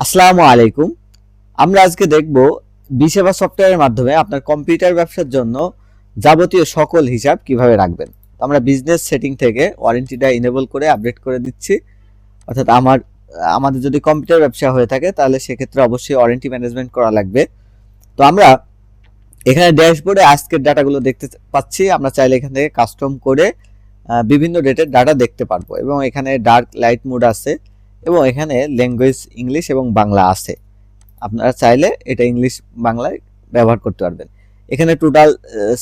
আসসালামু আলাইকুম। আমরা আজকে দেখব বিসেবা সফটওয়্যারের মাধ্যমে আপনার কম্পিউটার ব্যবসার জন্য যাবতীয় সকল হিসাব কীভাবে রাখবেন। আমরা বিজনেস সেটিং থেকে ওয়ারেন্টিটা ইনেবল করে আপডেট করে দিচ্ছি। অর্থাৎ আমার, আমাদের যদি কম্পিউটার ব্যবসা হয়ে থাকে, তাহলে সেক্ষেত্রে অবশ্যই ওয়ারেন্টি ম্যানেজমেন্ট করা লাগবে। তো আমরা এখানে ড্যাশবোর্ডে আজকের ডাটাগুলো দেখতে পাচ্ছি। আমরা চাইলে এখান থেকে কাস্টম করে বিভিন্ন ডেটের ডাটা দেখতে পারব এবং এখানে ডার্ক লাইট মোড আছে। এবং এখানে ল্যাঙ্গুয়েজ ইংলিশ এবং বাংলা আছে। আপনারা চাইলে এটা ইংলিশ বাংলায় ব্যবহার করতে পারবেন। এখানে টোটাল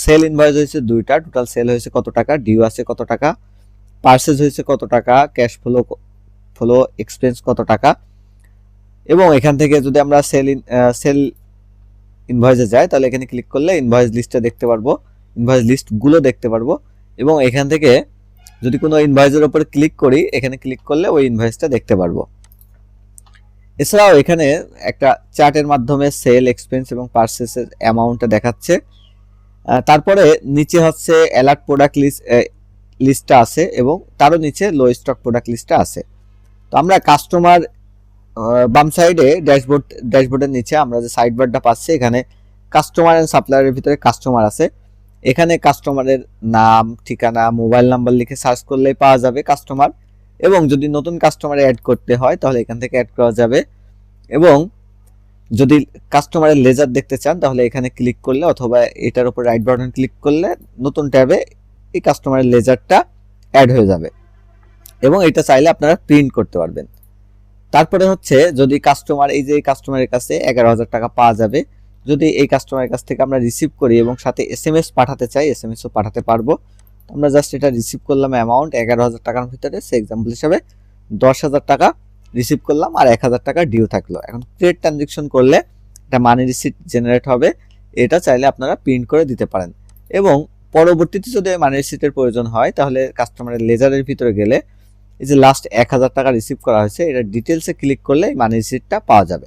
সেল ইনভয়েস হয়েছে দুইটা। টোটাল সেল হয়েছে কত টাকা? ডিউ আছে কত টাকা? পার্সেস হয়েছে কত টাকা? ক্যাশ ফ্লো ফ্লো এক্সপেন্স কত টাকা? এবং এখান থেকে যদি আমরা সেল ইন সেল ইনভয়েসে যাই, তাহলে এখানে ক্লিক করলে ইনভয়েস লিস্টটা দেখতে পারব। ইনভয়েস লিস্টগুলো দেখতে পারব। এবং এখান থেকে যদি কোনো ইনভয়েসের উপর ক্লিক করি, এখানে ক্লিক করলে ওই ইনভয়েসটা দেখতে পারব। এছাড়াও এখানে একটা চার্টের মাধ্যমে সেল এক্সপেন্স এবং পার্সেসের অ্যামাউন্টটা দেখাচ্ছে। তারপরে নিচে হচ্ছে অ্যালার্ট প্রোডাক্ট লিস্ট লিস্টটা আছে এবং তারও নিচে লো স্টক প্রোডাক্ট লিস্টটা আছে। তো আমরা কাস্টমার বাম সাইডে ড্যাশবোর্ড ড্যাশবোর্ডের নিচে আমরা যে সাইড বারটা পাচ্ছি, এখানে কাস্টমার অ্যান্ড সাপ্লায়ারের ভিতরে কাস্টমার আছে। এখানে কাস্টমারের নাম, ঠিকানা মোবাইল নাম্বার লিখে সার্চ করলেই পাওয়া যাবে কাস্টমার এবং যদি নতুন কাস্টমার অ্যাড করতে হয়, তাহলে এখান থেকে অ্যাড করা যাবে। এবং যদি কাস্টমারের লেজার দেখতে চান, তাহলে এখানে ক্লিক করলে অথবা এটার উপর রাইট বাটন ক্লিক করলে নতুন ট্যাবে এই কাস্টমারের লেজারটা অ্যাড হয়ে যাবে। এবং এটা চাইলে আপনারা প্রিন্ট করতে পারবেন। তারপরে হচ্ছে, যদি কাস্টমার এই যে কাস্টমারের কাছে এগারো হাজার টাকা পাওয়া যাবে যদি এই কাস্টমারের কাছ থেকে আমরা রিসিভ করি এবং সাথে এস এম এস পাঠাতে চাই এস এম এসও পাঠাতে পারব। আমরা জাস্ট এটা রিসিভ করলাম অ্যামাউন্ট এগারো হাজার টাকার ভিতরে। সে এক্সাম্পল হিসাবে দশ হাজার টাকা রিসিভ করলাম আর এক হাজার টাকা ডিউ থাকল। এখন ক্রেড ট্রানজেকশন করলে এটা মানি রিসিট জেনারেট হবে। এটা চাইলে আপনারা প্রিন্ট করে দিতে পারেন। এবং পরবর্তীতে যদি মানি রিসিটের প্রয়োজন হয়, তাহলে কাস্টমারের লেজারের ভিতরে গেলে এই যে লাস্ট এক হাজার টাকা রিসিভ করা হয়েছে, এটা ডিটেলসে ক্লিক করলে মানি রিসিটটা পাওয়া যাবে।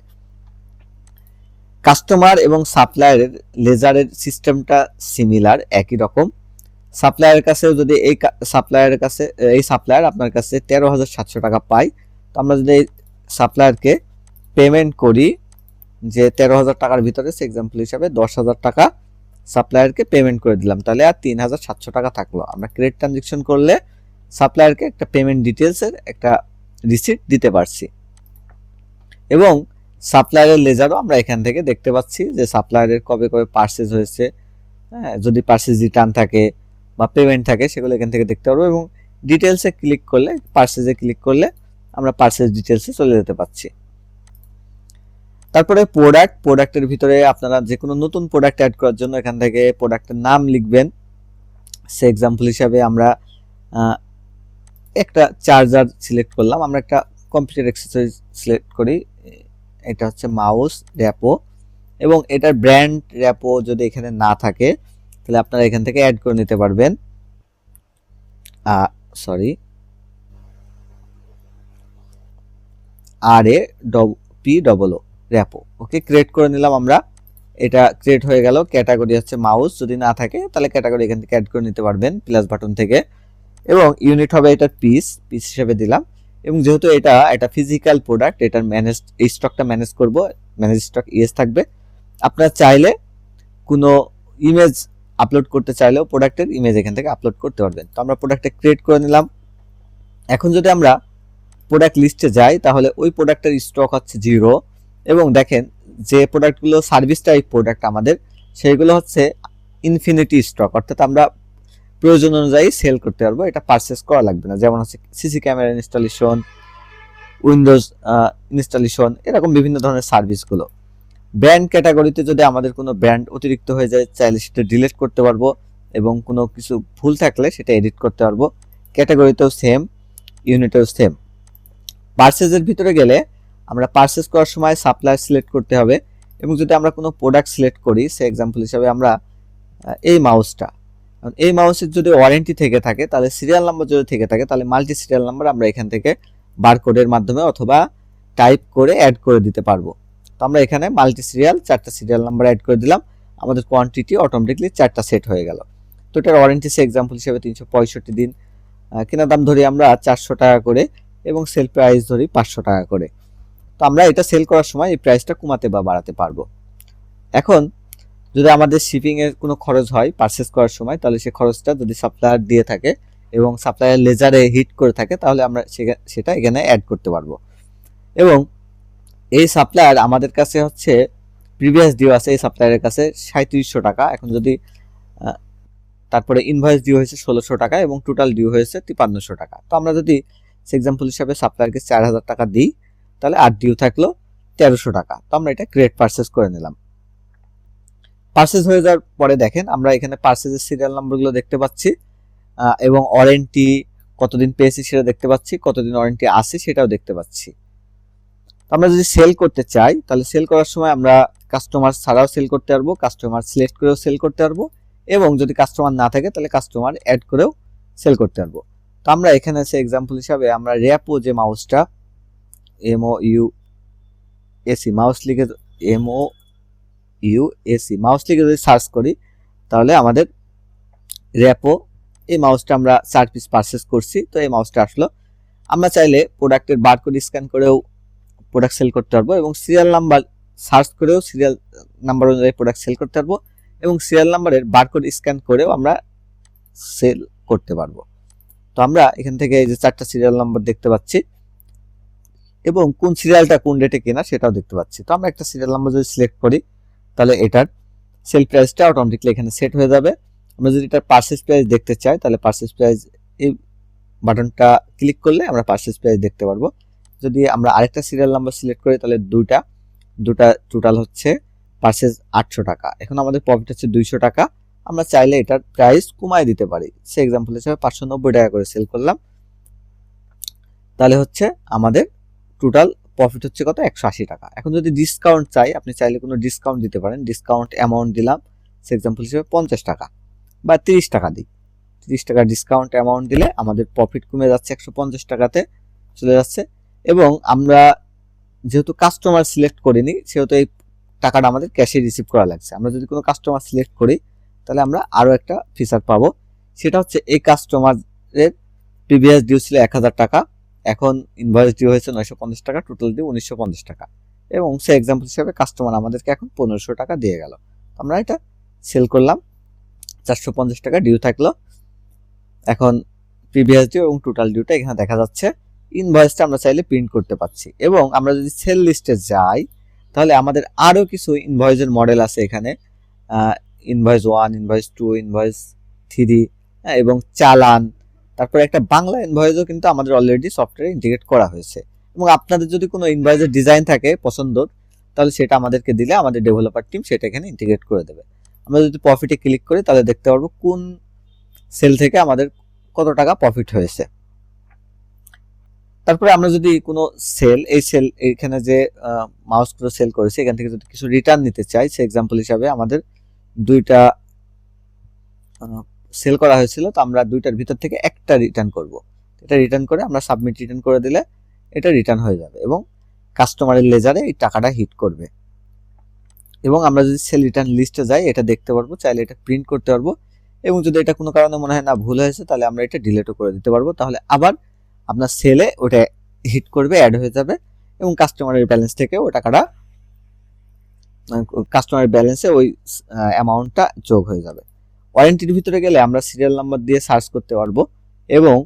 কাস্টমার এবং সাপ্লায়ারের লেজারের সিস্টেমটা সিমিলার, একই রকম। সাপ্লায়ারের কাছেও যদি এই সাপ্লায়ারের কাছে, এই সাপ্লায়ার আপনার কাছে তেরো হাজার সাতশো টাকা পায়, তো আমরা যদি এই সাপ্লায়ারকে পেমেন্ট করি যে তেরো হাজার টাকার ভিতরে, সে এক্সাম্পল হিসাবে দশ হাজার টাকা সাপ্লায়ারকে পেমেন্ট করে দিলাম, তাহলে আর তিন হাজার সাতশো টাকা থাকল। আমরা ক্রেডিট ট্রানজেকশন করলে সাপ্লায়ারকে একটা পেমেন্ট ডিটেলসের একটা রিসিট দিতে পারছি। এবং সাপ্লায়ারের লেজারও আমরা এখান থেকে দেখতে পাচ্ছি যে সাপ্লায়ারের কবে কবে পার্সেস হয়েছে। হ্যাঁ যদি পার্সেস রিটার্ন থাকে বা পেমেন্ট থাকে, সেগুলো এখান থেকে দেখতে পারব এবং ডিটেলসে ক্লিক করলে পার্সেসে ক্লিক করলে আমরা পার্সেস ডিটেলসে চলে যেতে পারছি। তারপরে প্রোডাক্ট প্রোডাক্টের ভিতরে আপনারা যে কোনো নতুন প্রোডাক্ট অ্যাড করার জন্য এখান থেকে প্রোডাক্টের নাম লিখবেন। সে এক্সাম্পল হিসাবে আমরা একটা চার্জার সিলেক্ট করলাম। আমরা একটা কম্পিউটার অ্যাক্সেসরিজ সিলেক্ট করি। এটা হচ্ছে মাউস র্যাপো এবং এটার ব্র্যান্ড র্যাপো যদি এখানে না থাকে, তাহলে আপনারা এখান থেকে অ্যাড করে নিতে পারবেন। Sorry R A P double O র্যাপো। Okay create করে নিলাম আমরা। এটা ক্রিয়েট হয়ে গেল ক্যাটাগরি হচ্ছে মাউস। যদি না থাকে, তাহলে ক্যাটাগরি এখান থেকে অ্যাড করে নিতে পারবেন প্লাস বাটন থেকে। এবং ইউনিট হবে এটার পিস পিস হিসেবে দিলাম। এবং যেহেতু এটা একটা ফিজিক্যাল প্রোডাক্ট এটার ম্যানেজ এই স্টকটা ম্যানেজ করব ম্যানেজ স্টক ইয়েস থাকবে। আপনারা চাইলে কোনো ইমেজ আপলোড করতে চাইলেও প্রোডাক্টের ইমেজ এখান থেকে আপলোড করতে পারবেন। তো আমরা প্রোডাক্টটা ক্রিয়েট করে নিলাম। এখন যদি আমরা প্রোডাক্ট লিস্টে যাই, তাহলে ওই প্রোডাক্টের স্টক হচ্ছে জিরো এবং দেখেন যে প্রোডাক্টগুলো সার্ভিস টাইপ প্রোডাক্ট আমাদের, সেইগুলো হচ্ছে ইনফিনিটি স্টক অর্থাৎ আমরা প্রয়োজন অনুযায়ী সেল করতে পারব। এটা পারচেস করা লাগবে না। যেমন হচ্ছে CC camera installation Windows installation এরকম বিভিন্ন ধরনের সার্ভিসগুলো ব্র্যান্ড ক্যাটাগরিতে যদি আমাদের কোনো ব্র্যান্ড অতিরিক্ত হয়ে যায়, চাইলে সেটা ডিলিট করতে পারব এবং কোনো কিছু ভুল থাকলে সেটা এডিট করতে পারব। ক্যাটাগরিতেও সেম ইউনিটেও সেম পার্সেসের ভিতরে গেলে আমরা পার্সেস করার সময় সাপ্লায়ার সিলেক্ট করতে হবে এবং যদি আমরা কোনো প্রোডাক্ট সিলেক্ট করি, সে এক্সাম্পল হিসাবে আমরা এই মাউসটা এই মাউসের যদি ওয়ারেন্টি থেকে থাকে, তাহলে সিরিয়াল নাম্বার যদি থেকে থাকে, তাহলে মাল্টি সিরিয়াল নাম্বার আমরা এখান থেকে বারকোডের মাধ্যমে অথবা টাইপ করে অ্যাড করে দিতে পারব। তো আমরা এখানে মাল্টি সিরিয়াল চারটা সিরিয়াল নাম্বার অ্যাড করে দিলাম। আমাদের কোয়ান্টিটি অটোমেটিকলি চারটা সেট হয়ে গেল। তো এটার ওয়ারেন্টি সে এক্সাম্পল হিসেবে তিনশো পঁয়ষট্টি দিন কেনার দাম ধরি আমরা চারশো টাকা করে এবং সেল প্রাইস ধরি পাঁচশো টাকা করে। তো আমরা এটা সেল করার সময় এই প্রাইসটা কমাতে বা বাড়াতে পারব। এখন যদি আমাদের শিপিং এর কোনো খরচ হয় পারচেস করার সময়, তাহলে সেই খরচটা যদি সাপ্লায়ার দিয়ে থাকে এবং সাপ্লায়ার লেজারে হিট করে থাকে, তাহলে আমরা সেটা এখানে অ্যাড করতে পারব। এবং এই সাপ্লায়ার আমাদের কাছে হচ্ছে প্রিভিয়াস ডিউ আছে, এই সাপ্লায়ারের কাছে সাঁত্রিশশো টাকা। এখন যদি তারপরে ইনভয়েস ডিউ হয়েছে ষোলোশো টাকা এবং টোটাল ডিউ হয়েছে তিপান্নশো টাকা। তো আমরা যদি এক্সাম্পল হিসাবে সাপ্লায়ারকে চার হাজার টাকা দিই, তাহলে আর ডিউ থাকল তেরোশো টাকা। তো আমরা এটা ক্রেডিট পারচেস করে নিলাম। পারচেস হয়ে যাওয়ার পরে দেখেন, আমরা এখানে পারচেজের সিরিয়াল নাম্বারগুলো দেখতে পাচ্ছি এবং ওয়ারেন্টি কতদিন পেয়েছি সেটা দেখতে পাচ্ছি, কতদিন ওয়ারেন্টি আছে সেটাও দেখতে পাচ্ছি। আমরা যদি সেল করতে চাই, তাহলে সেল করার সময় আমরা কাস্টমার ছাড়াও সেল করতে পারব কাস্টমার সিলেক্ট করেও সেল করতে পারব, এবং যদি কাস্টমার না থাকে, তাহলে কাস্টমার অ্যাড করেও সেল করতে পারব। তো আমরা এখানে আছে এক্সাম্পল হিসাবে আমরা র্যাপো যে মাউসটা M O U S E mouse লিখে M O U S E mouse লিখে যদি সার্চ করি, তাহলে আমাদের র্যাপো এই মাউসটা আমরা চার পিস পারচেস করছি। তো এই মাউসটা আসলো। আমরা চাইলে প্রোডাক্টের বারকোড স্ক্যান করেও প্রোডাক্ট সেল করতে পারব এবং সিরিয়াল নাম্বার সার্চ করেও সিরিয়াল নাম্বার অনুযায়ী প্রোডাক্ট সেল করতে পারব এবং সিরিয়াল নাম্বারের বারকোড স্ক্যান করেও আমরা সেল করতে পারব। তো আমরা এখান থেকে এই যে চারটা সিরিয়াল নাম্বার দেখতে পাচ্ছি এবং কোন সিরিয়ালটা কোন ডেটে কেনা সেটাও দেখতে পাচ্ছি। তো আমরা একটা সিরিয়াল নাম্বার যদি সিলেক্ট করি তাহলে এটার সেল প্রাইসটা অটোমেটিকলি এখানে সেট হয়ে যাবে। আমরা যদি এটার পার্সেস প্রাইস দেখতে চাই, তাহলে পার্সেস প্রাইস এই বাটনটা ক্লিক করলে আমরা পার্সেস প্রাইস দেখতে পারব। যদি আমরা আরেকটা সিরিয়াল নাম্বার সিলেক্ট করি, তাহলে দুইটা, দুটা টোটাল হচ্ছে পার্সেস আটশো টাকা। এখন আমাদের প্রফিট হচ্ছে দুইশো টাকা। আমরা চাইলে এটার প্রাইস কমায় দিতে পারি। সে এক্সাম্পল হিসেবে পাঁচশো নব্বই টাকা করে সেল করলাম। তাহলে হচ্ছে আমাদের টোটাল প্রফিট হচ্ছে কত? একশো আশি টাকা। এখন যদি ডিসকাউন্ট চাই, আপনি চাইলে কোনো ডিসকাউন্ট দিতে পারেন। ডিসকাউন্ট অ্যামাউন্ট দিলাম, সে এক্সাম্পল হিসেবে পঞ্চাশ টাকা বা তিরিশ টাকা দিই। তিরিশ টাকা ডিসকাউন্ট অ্যামাউন্ট দিলে আমাদের প্রফিট কমে যাচ্ছে একশো পঞ্চাশ টাকাতে, চলে যাচ্ছে। এবং আমরা যেহেতু কাস্টমার সিলেক্ট করিনি, সেহেতু এই টাকাটা আমাদের ক্যাশে রিসিভ করা লাগছে। আমরা যদি কোনো কাস্টমার সিলেক্ট করি, তাহলে আমরা আরও একটা ফিচার পাবো। সেটা হচ্ছে এই কাস্টমারের প্রিভিয়াস ডিউ ছিল এক হাজার টাকা। এখন ইনভয়েস ডিউ হয়েছে নয়শো পঞ্চাশ টাকা টোটাল ডিউ উনিশশো পঞ্চাশ টাকা। এবং সে এক্সাম্পল হিসাবে কাস্টমার আমাদেরকে এখন পনেরোশো টাকা দিয়ে গেল। আমরা এটা সেল করলাম, চারশো পঞ্চাশ টাকা ডিউ থাকল। এখন প্রিভিয়াস ডিউ এবং টোটাল ডিউটা এখানে দেখা যাচ্ছে। ইনভয়েসটা আমরা চাইলে প্রিন্ট করতে পারছি। এবং আমরা যদি সেল লিস্টে যাই, তাহলে আমাদের আরও কিছু ইনভয়েসের মডেল আছে এখানে। Invoice one invoice two invoice three এবং চালান তারপরে একটা বাংলা ইনভয়েসও কিন্তু আমাদের অলরেডি সফটওয়্যারে ইন্টিগ্রেট করা হয়েছে। এবং আপনাদের যদি কোনো ইনভয়েসের ডিজাইন থাকে পছন্দর তাহলে সেটা আমাদেরকে দিলে আমাদের ডেভেলপার টিম সেটা এখানে ইন্টিগ্রেট করে দেবে। আমরা যদি প্রফিটে ক্লিক করি, তাহলে দেখতে পারব কোন সেল থেকে আমাদের কত টাকা প্রফিট হয়েছে। তারপরে আমরা যদি কোনো সেল এই সেল এখানে যে মাউসগুলো সেল করেছি, এখান থেকে যদি কিছু রিটার্ন নিতে চাই সে এক্সাম্পল হিসাবে আমাদের দুইটা সেল করা হয়েছিল, তো আমরা দুইটার ভিতর থেকে একটা রিটার্ন করব। এটা রিটার্ন করে আমরা সাবমিট রিটার্ন করে দিলে এটা রিটার্ন হয়ে যাবে এবং কাস্টমারের লেজারে এই টাকাটা হিট করবে। এবং আমরা যদি সেল রিটার্ন লিস্টে যাই, এটা দেখতে পারব, চাইলে এটা প্রিন্ট করতে পারব। এবং যদি এটা কোনো কারণে মনে হয় না, ভুল হয়েছে, তাহলে আমরা এটা ডিলেটও করে দিতে পারব। তাহলে আবার আপনার সেলে ওটা হিট করবে অ্যাড হয়ে যাবে এবং কাস্টমারের ব্যালেন্স থেকে ওই টাকাটা কাস্টমারের ব্যালেন্সে ওই অ্যামাউন্টটা যোগ হয়ে যাবে। ওয়ারেন্টির ভিতরে গেলে আমরা সিরিয়াল নাম্বার দিয়ে সার্চ করতে পারব এবং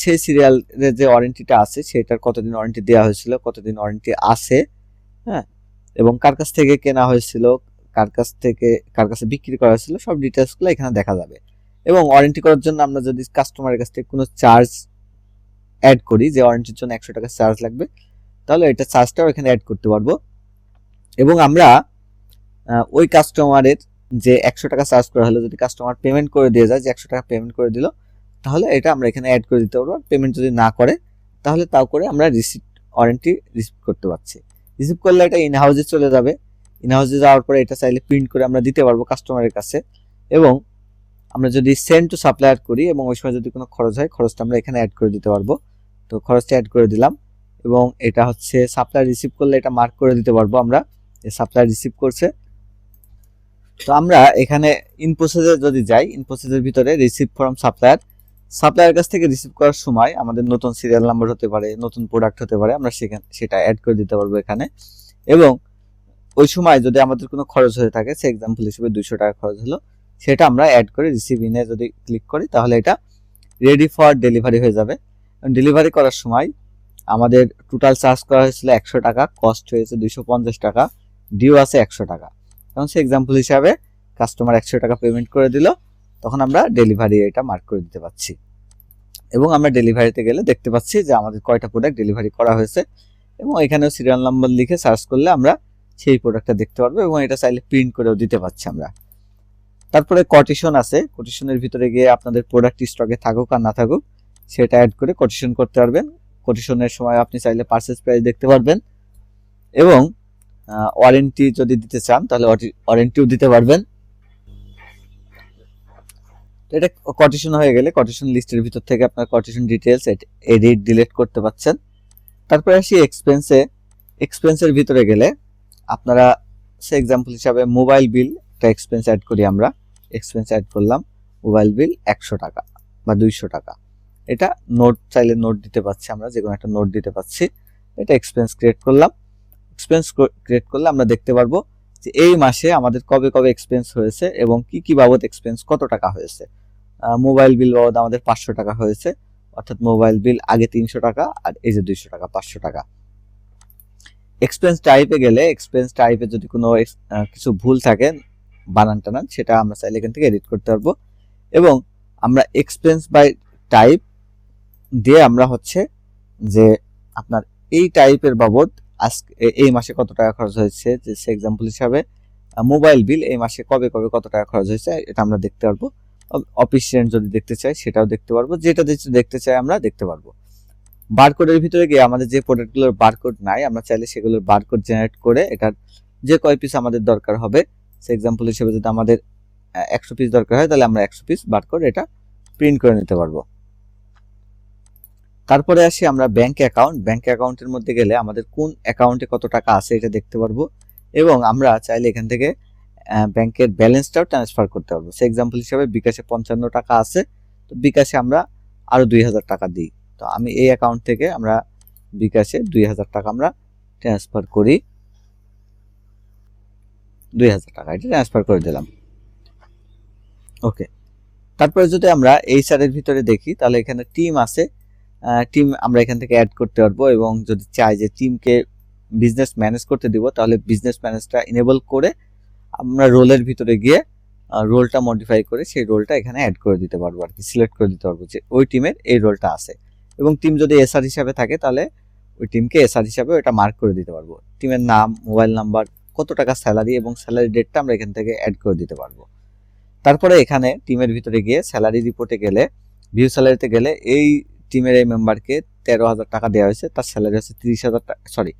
সেই সিরিয়ালের যে ওয়ারেন্টিটা আছে সেটার কতদিন ওয়ারেন্টি দেওয়া হয়েছিল, কতদিন ওয়ারেন্টি আছে হ্যাঁ? এবং কার কাছ থেকে কেনা হয়েছিল, কার কাছ থেকে, কার কাছে বিক্রি করা হয়েছিল, সব ডিটেলসগুলো এখানে দেখা যাবে। এবং ওয়ারেন্টি করার জন্য আমরা যদি কাস্টমারের কাছ থেকে কোনো চার্জ অ্যাড করি, যে ওয়ারেন্টির জন্য একশো টাকা চার্জ লাগবে, তাহলে এটা চার্জটাও এখানে অ্যাড করতে পারব। এবং আমরা ওই কাস্টমারের যে একশো টাকা চার্জ করা হলো, যদি কাস্টমার পেমেন্ট করে দিয়ে যায়, যে একশো টাকা পেমেন্ট করে দিল, তাহলে এটা আমরা এখানে অ্যাড করে দিতে পারব। আর পেমেন্ট যদি না করে, তাহলে তাও করে আমরা রিসিভ ওয়ারেন্টি রিসিভ করতে পারছি। রিসিভ করলে এটা ইন হাউসে চলে যাবে। ইন হাউসে যাওয়ার পরে এটা চাইলে প্রিন্ট করে আমরা দিতে পারব কাস্টমারের কাছে। এবং আমরা যদি সেন্ড টু সাপ্লায়ার করি, এবং ওই সময় যদি কোনো খরচ হয়, খরচটা আমরা এখানে অ্যাড করে দিতে পারব। তো খরচটা অ্যাড করে দিলাম। এবং এটা হচ্ছে সাপ্লায়ার রিসিভ করলে এটা মার্ক করে দিতে পারব আমরা। যে সাপ্লায়ার রিসিভ করছে তো আমরা এখানে ইন যদি যাই ইন প্রসেসের ভিতরে রিসিভ ফ্রম সাপ্লায়ার সাপ্লায়ার কাছ থেকে রিসিভ করার সময় আমাদের নতুন সিরিয়াল নাম্বার হতে পারে, নতুন প্রোডাক্ট হতে পারে, আমরা সেখানে, সেটা অ্যাড করে দিতে পারব এখানে। এবং ওই সময় যদি আমাদের কোনো খরচ হয়ে থাকে, সে এক্সাম্পল হিসেবে দুশো টাকা খরচ হলো, সেটা আমরা অ্যাড করে রিসিভ ইনে যদি ক্লিক করি, তাহলে এটা রেডি ফর ডেলিভারি হয়ে যাবে। ডেলিভারি করার সময় আমাদের টোটাল চার্জ করা হয়েছিল একশো টাকা কস্ট হয়েছে দুশো পঞ্চাশ টাকা ডিউ আছে একশো টাকা। তখন সে এক্সাম্পল হিসাবে কাস্টমার একশো টাকা পেমেন্ট করে দিল, তখন আমরা ডেলিভারি এটা মার্ক করে দিতে পারছি। এবং আমরা ডেলিভারিতে গেলে দেখতে পাচ্ছি যে আমাদের কয়টা প্রোডাক্ট ডেলিভারি করা হয়েছে এবং এখানেও সিরিয়াল নাম্বার লিখে সার্চ করলে আমরা সেই প্রোডাক্টটা দেখতে পারব এবং এটা চাইলে প্রিন্ট করেও দিতে পারছি আমরা। তারপরে কটিশন আছে কটিশনের ভিতরে গিয়ে আপনাদের প্রোডাক্ট স্টকে থাকুক আর না থাকুক, সেটা অ্যাড করে কটিশন করতে পারবেন। কোটেশনের সময় আপনি চাইলে পার্সেস প্রাইস দেখতে পারবেন। এবং ওয়ারেন্টি যদি দিতে চান, তাহলে ওয়ারেন্টিও দিতে পারবেন। এটা কটেশন হয়ে গেলে কটেশন লিস্টের ভিতর থেকে আপনার কটেশন ডিটেলস এডিট ডিলিট করতে পারছেন তারপরে আসি এক্সপেন্সে এক্সপেন্সের ভিতরে গেলে আপনারা, সে এক্সাম্পল হিসাবে মোবাইল বিল একটা এক্সপেন্স অ্যাড করি আমরা। এক্সপেন্স অ্যাড করলাম মোবাইল বিল একশো টাকা বা দুইশো টাকা। এটা নোট চাইলে নোট দিতে পাচ্ছি আমরা যে কোনো একটা নোট দিতে পাচ্ছি এটা এক্সপেন্স ক্রিয়েট করলাম। এক্সপেন্স ক্রিয়েট করলে আমরা দেখতে পারব যে এই মাসে আমাদের কবে কবে এক্সপেন্স হয়েছে এবং কি কি বাবদ এক্সপেন্স কত টাকা হয়েছে। মোবাইল বিল বাবদ আমাদের পাঁচশো টাকা হয়েছে, অর্থাৎ মোবাইল বিল আগে তিনশো টাকা আর এই যে দুইশো টাকা, পাঁচশো টাকা। এক্সপেন্স টাইপে গেলে এক্সপেন্স টাইপে যদি কোনো কিছু ভুল থাকে, বানান টানান, সেটা আমরা চাইলে এখান থেকে এডিট করতে পারব। এবং আমরা এক্সপেন্স বাই টাইপ দিয়ে আমরা হচ্ছে যে আপনার এই টাইপের বাবদ আজকে এই মাসে কত টাকা খরচ হয়েছে? যে সে এক্সাম্পল হিসাবে মোবাইল বিল এই মাসে কবে কবে কত টাকা খরচ হয়েছে, এটা আমরা দেখতে পারব। অফিস রেন্ট যদি দেখতে চাই সেটাও দেখতে পারব। যেটা দেখতে চাই আমরা দেখতে পারব। বারকোডের ভিতরে গিয়ে আমাদের যে প্রোডাক্টগুলোর বারকোড নাই, আমরা চাইলে সেগুলোর বারকোড জেনারেট করে এটার যে কয় পিস আমাদের দরকার হবে, সে এক্সাম্পল হিসেবে যদি আমাদের একশো পিস দরকার হয়, তাহলে আমরা একশো পিস বারকোড এটা প্রিন্ট করে নিতে পারব। তারপরে আসি আমরা ব্যাংক অ্যাকাউন্ট ব্যাংক অ্যাকাউন্টের মধ্যে গেলে আমাদের কোন অ্যাকাউন্টে কত টাকা আছে এটা দেখতে পারব। এবং আমরা চাইলে এখান থেকে ব্যাংকের ব্যালেন্সটাও ট্রান্সফার করতে পারব। সে এক্সাম্পল হিসাবে বিকাশে পঞ্চান্ন টাকা আছে, তো বিকাশে আমরা আরও দুই হাজার টাকা দিই। তো আমি এই অ্যাকাউন্ট থেকে আমরা বিকাশে দুই হাজার টাকা আমরা ট্রান্সফার করি। দুই হাজার টাকা এটা ট্রান্সফার করে দিলাম। ওকে তারপরে যদি আমরা এই সারের ভিতরে দেখি, তাহলে এখানে টিম আছে। টিম আমরা এখান থেকে অ্যাড করতে পারব এবং যদি চাই যে টিমকে বিজনেস ম্যানেজ করতে দিব, তাহলে বিজনেস ম্যানেজটা ইনেবল করে আমরা রোলের ভিতরে গিয়ে রোলটা মডিফাই করে সেই রোলটা এখানে অ্যাড করে দিতে পারব আর কি সিলেক্ট করে দিতে পারব যে ওই টিমের এই রোলটা আছে। এবং টিম যদি এসআর হিসাবে থাকে, তাহলে ওই টিমকে এসআর হিসাবে ওটা মার্ক করে দিতে পারব। টিমের নাম মোবাইল নাম্বার কত টাকা স্যালারি এবং স্যালারি ডেটটা আমরা এখান থেকে অ্যাড করে দিতে পারব। তারপরে এখানে টিমের ভিতরে গিয়ে স্যালারি রিপোর্টে গেলে ভিউ স্যালারিতে গেলে এই টিমের এই মেম্বারকে তেরো হাজার টাকা দেওয়া হয়েছে। তার স্যালারি হচ্ছে তিরিশ হাজার টাকা সরি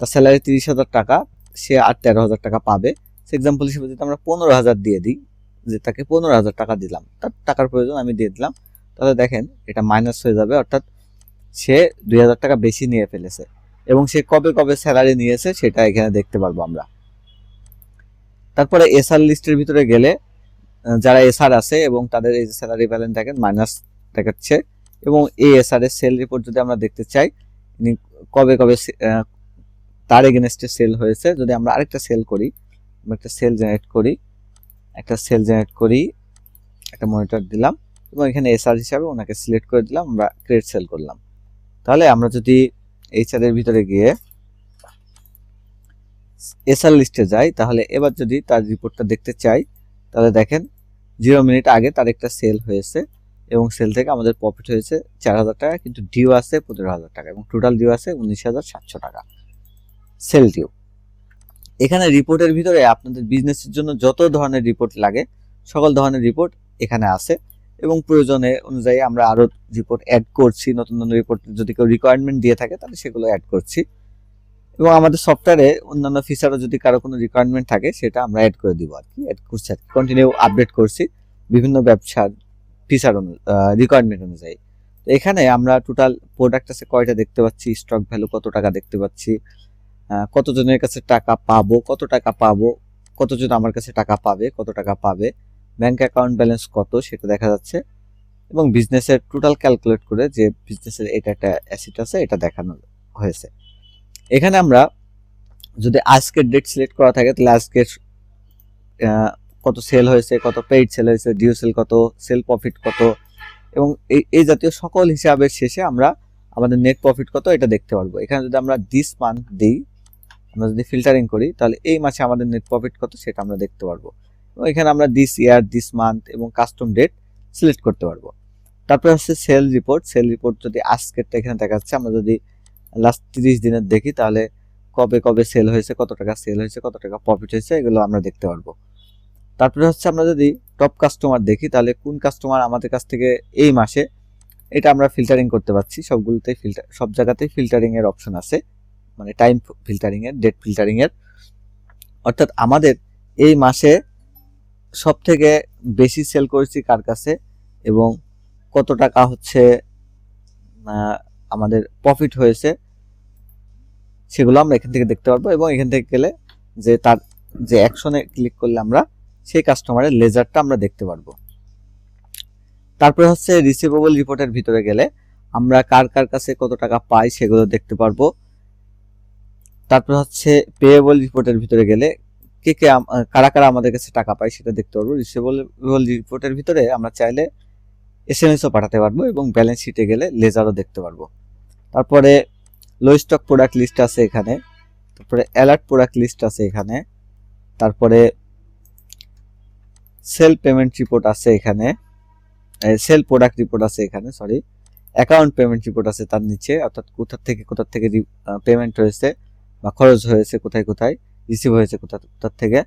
তার স্যালারি তিরিশ হাজার টাকা, সে আর তেরো হাজার টাকা পাবে। সে এক্সাম্পল হিসেবে যদি আমরা পনেরো হাজার দিয়ে দিই, যে তাকে পনেরো হাজার টাকা দিলাম, তার টাকার প্রয়োজন আমি দিয়ে দিলাম, তাহলে দেখেন এটা মাইনাস হয়ে যাবে, অর্থাৎ সে দুই হাজার টাকা বেশি নিয়ে ফেলেছে। এবং সে কবে কবে স্যালারি নিয়েছে সেটা এখানে দেখতে পারব আমরা। তারপরে এসআর লিস্টের ভিতরে গেলে যারা এসআর আছে এবং তাদের এই স্যালারি ব্যালেন্স দেখেন মাইনাস দেখাচ্ছে। এবং এই এসআর এর সেল রিপোর্ট যদি আমরা দেখতে চাই কবে কবে তার এগেনস্টে সেল হয়েছে, যদি আমরা আরেকটা সেল করি একটা সেল জেনারেট করি, একটা সেল জেনারেট করি, একটা মনিটর দিলাম, এবং এখানে এসআর হিসাবে ওনাকে সিলেক্ট করে দিলাম, আমরা ক্রেডিট সেল করলাম। তাহলে আমরা যদি এইচআর এর ভিতরে গিয়ে এসআর লিস্টে যাই, তাহলে এবার যদি তার রিপোর্টটা দেখতে চাই, তাহলে দেখেন জিরো মিনিট আগে তার একটা সেল হয়েছে। এবং সেল থেকে আমাদের প্রফিট হয়েছে চার হাজার টাকা, কিন্তু ডিউ আছে পনেরো হাজার টাকা এবং টোটাল ডিউ আছে উনিশ হাজার সাতশো টাকা। সেল ডিউ এখানে রিপোর্টের ভিতরে আপনাদের বিজনেসের জন্য যত ধরনের রিপোর্ট লাগে, সকল ধরনের রিপোর্ট এখানে আছে এবং প্রয়োজনে অনুযায়ী আমরা আরও রিপোর্ট অ্যাড করছি, নতুন নতুন রিপোর্ট যদি কেউ রিকোয়ারমেন্ট দিয়ে থাকে তাহলে সেগুলো অ্যাড করছি। এবং আমাদের সফটওয়্যারে অন্যান্য ফিচারও যদি কারও কোনো রিকোয়ারমেন্ট থাকে, সেটা আমরা অ্যাড করে দিব আর কি অ্যাড করছি আর কন্টিনিউ আপডেট করছি, বিভিন্ন ব্যবসার ফিচার রিকোয়ারমেন্ট অনুযায়ী। এখানে আমরা টোটাল প্রোডাক্ট আছে কয়টা দেখতে পাচ্ছি স্টক ভ্যালু কত টাকা দেখতে পাচ্ছি কতজনের কাছে টাকা পাবো, কত টাকা পাবো, কতজন আমার কাছে টাকা পাবে, কত টাকা পাবে ব্যাংক অ্যাকাউন্ট ব্যালেন্স কত সেটা দেখা যাচ্ছে, এবং বিজনেসের টোটাল ক্যালকুলেট করে যে বিজনেসের এটা একটা অ্যাসিট আছে, এটা দেখানো হয়েছে। এখানে আমরা যদি আজকের ডেট সিলেক্ট করা থাকে, তাহলে আজকের কত সেল হয়েছে, কত পেইড সেল হয়েছে ডিউ সেল কত সেল প্রফিট কত, এবং এই এই জাতীয় সকল হিসাবের শেষে আমরা আমাদের নেট প্রফিট কত এটা দেখতে পারব। এখানে যদি আমরা দিস মান্থ দিই, আমরা যদি ফিল্টারিং করি, তাহলে এই মাসে আমাদের নেট প্রফিট কত সেটা আমরা দেখতে পারব। এবং এখানে আমরা দিস ইয়ার দিস মান্থ এবং কাস্টম ডেট সিলেক্ট করতে পারব। তারপরে হচ্ছে সেল রিপোর্ট সেল রিপোর্ট যদি আজকেরটা এখানে দেখা যাচ্ছে আমরা যদি লাস্ট তিরিশ দিনের দেখি, তাহলে কবে কবে সেল হয়েছে, কত টাকা সেল হয়েছে, কত টাকা প্রফিট হয়েছে, এগুলো আমরা দেখতে পারব। তারপরে হচ্ছে আমরা যদি টপ কাস্টমার দেখি, তাহলে কোন কাস্টমার আমাদের কাছ থেকে এই মাসে, এটা আমরা ফিল্টারিং করতে পারছি। সবগুলোতেই ফিল্টার সব জায়গাতেই ফিল্টারিং এর অপশন আছে। মানে টাইম ফিল্টারিং এর ডেট ফিল্টারিং এর। অর্থাৎ আমাদের এই মাসে সব থেকে বেশি সেল করেছি কার কাছে এবং কত টাকা হচ্ছে আমাদের প্রফিট হয়েছে, সেগুলো আমরা এখান থেকে দেখতে পারব এবং এখান থেকে গেলে যে তার, যে অ্যাকশনে ক্লিক করলে আমরা সেই কাস্টমারের লেজারটা আমরা দেখতে পারব। তারপরে হচ্ছে রিসিভেবল রিপোর্টের ভিতরে গেলে আমরা কার কার কাছে কত টাকা পাই সেগুলো দেখতে পারব। তারপর হচ্ছে পেয়েবল রিপোর্টের ভিতরে গেলে কে কে কারা কারা আমাদের কাছে টাকা পায় সেটা দেখতে পারব। রিসিভেবল রিপোর্টের ভিতরে আমরা চাইলে এস এম এসও পাঠাতে পারব এবং ব্যালেন্স শিটে গেলে লেজারও দেখতে পারব। তারপরে লো স্টক প্রোডাক্ট লিস্ট আছে এখানে, তারপরে অ্যালার্ট প্রোডাক্ট লিস্ট আছে এখানে, তারপরে সেল পেমেন্ট রিপোর্ট আছে এখানে। সেল প্রোডাক্ট রিপোর্ট আছে এখানে সরি অ্যাকাউন্ট পেমেন্ট রিপোর্ট আছে তার নিচে, অর্থাৎ কোথা থেকে কোথা থেকে পেমেন্ট হয়েছে, বা খরচ হয়েছে, কোথায় কোথায় রিসিভ হয়েছে কোথা, কোথার থেকে।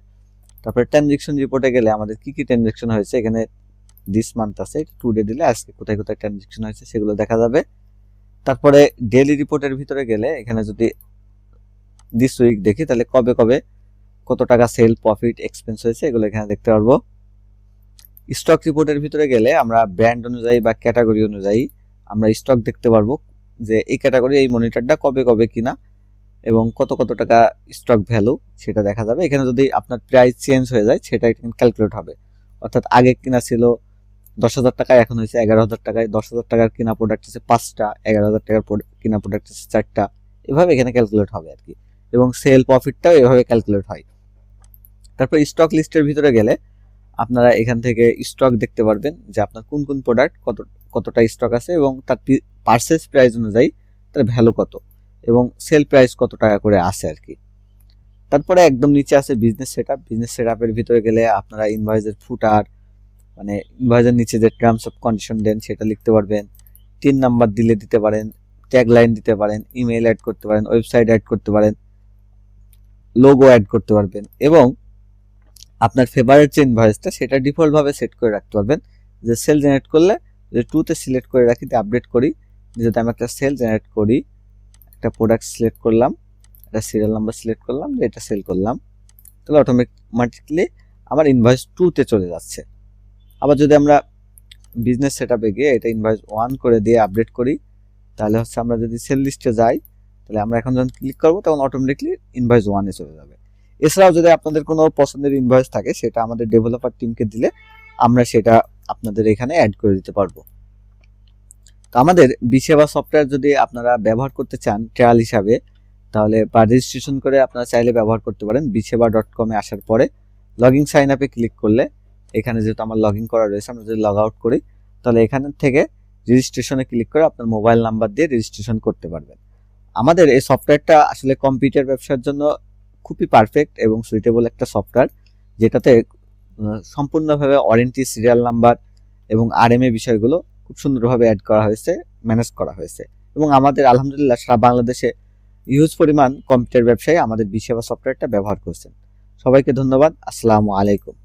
তারপরে ট্রানজেকশন রিপোর্টে গেলে আমাদের কি কি ট্রানজেকশন হয়েছে, এখানে দিস মান্থ আছে টু ডে দিলে, আজকে কোথায় কোথায় ট্রানজেকশন হয়েছে সেগুলো দেখা যাবে। তারপরে ডেলি রিপোর্টের ভিতরে গেলে, এখানে যদি দিস উইক দেখি, তাহলে কবে কবে, কত টাকা সেল প্রফিট এক্সপেন্স হয়েছে, এগুলো এখানে দেখতে পারব। স্টক রিপোর্টের ভিতরে গেলে আমরা ব্র্যান্ড অনুযায়ী বা ক্যাটাগরি অনুযায়ী আমরা স্টক দেখতে পারব যে এই ক্যাটাগরি এই মনিটরটা কবে কবে কিনা এবং কত কত টাকা স্টক ভ্যালু সেটা দেখা যাবে। এখানে যদি আপনার প্রাইস চেঞ্জ হয়ে যায় সেটা ক্যালকুলেট হবে। অর্থাৎ আগে কিনা ছিল দশ হাজার টাকায় এখন হয়েছে এগারো হাজার টাকায় দশ হাজার টাকার কিনা প্রোডাক্ট আছে পাঁচটা, এগারো হাজার টাকার কিনা প্রোডাক্ট আছে চারটা। এভাবে এখানে ক্যালকুলেট হবে আর কি। এবং সেল প্রফিটটাও এভাবে ক্যালকুলেট হয়। তারপর স্টক লিস্টের ভিতরে গেলে আপনারা এখান থেকে স্টক দেখতে পারবেন যে আপনার কোন কোন প্রোডাক্ট কত, কতটা স্টক আছে এবং তার পার্সেস প্রাইস অনুযায়ী তার ভ্যালু কত এবং সেল প্রাইস কত টাকা করে আছে আর কি। তারপরে একদম নিচে আছে business set up business set আপের ভিতরে গেলে আপনারা ইনভয়েসের ফুটার মানে ইনভয়েসের নিচে যে টার্মস অফ কন্ডিশন দেন সেটা লিখতে পারবেন। তিন নাম্বার দিলে দিতে পারেন ট্যাগ লাইন দিতে পারেন ইমেল অ্যাড করতে পারেন ওয়েবসাইট অ্যাড করতে পারেন লোগো অ্যাড করতে পারবেন এবং আপনার ফেভারিট যে ইনভয়েসটা সেটা ডিফল্টভাবে সেট করে রাখতে পারবেন। যে সেল জেনারেট করলে যে টুতে সিলেক্ট করে রাখি আপডেট করি। যদি আমি একটা সেল জেনারেট করি, একটা প্রোডাক্ট সিলেক্ট করলাম, একটা সিরিয়াল নাম্বার সিলেক্ট করলাম, যে এটা সেল করলাম, তাহলে অটোমেটিকলি আমার ইনভয়েস টুতে চলে যাচ্ছে। আবার যদি আমরা বিজনেস সেট আপে গিয়ে এটা ইনভয়েস ওয়ান করে দিয়ে আপডেট করি, তাহলে হচ্ছে আমরা যদি সেল লিস্টে যাই, তাহলে আমরা এখন যখন ক্লিক করব, তখন অটোমেটিকলি ইনভয়েস ওয়ানে চলে যাবে। এছাড়াও যদি আপনাদের কোনো পছন্দের ইনভয়েস থাকে, সেটা আমাদের ডেভেলপার টিমকে দিলে আমরা সেটা আপনাদের এখানে অ্যাড করে দিতে পারব। তো আমাদের বিসেবা সফটওয়্যার যদি আপনারা ব্যবহার করতে চান ট্রায়াল হিসাবে, তাহলে বা রেজিস্ট্রেশন করে আপনারা চাইলে ব্যবহার করতে পারেন বিসেবা ডট কমে আসার পরে লগ ইন সাইন আপে ক্লিক করলে এখানে যেহেতু আমার লগ ইন করা রয়েছে, আমরা যদি লগ আউট করি, তাহলে এখান থেকে রেজিস্ট্রেশনে ক্লিক করে আপনার মোবাইল নাম্বার দিয়ে রেজিস্ট্রেশন করতে পারবেন। আমাদের এই সফটওয়্যারটা আসলে কম্পিউটার ব্যবসার জন্য খুবই পারফেক্ট এবং সুইটেবল একটা সফটওয়্যার যেটাতে সম্পূর্ণভাবে ওয়ারেন্টি সিরিয়াল নাম্বার এবং আর এম এ বিষয়গুলো খুব সুন্দরভাবে অ্যাড করা হয়েছে ম্যানেজ করা হয়েছে। এবং আমাদের, আলহামদুলিল্লাহ, সারা বাংলাদেশে ইউজ পরিমাণ কম্পিউটার ব্যবসায়ী আমাদের বিসেবা সফটওয়্যারটা ব্যবহার করছেন। সবাইকে ধন্যবাদ, আসসালামু আলাইকুম।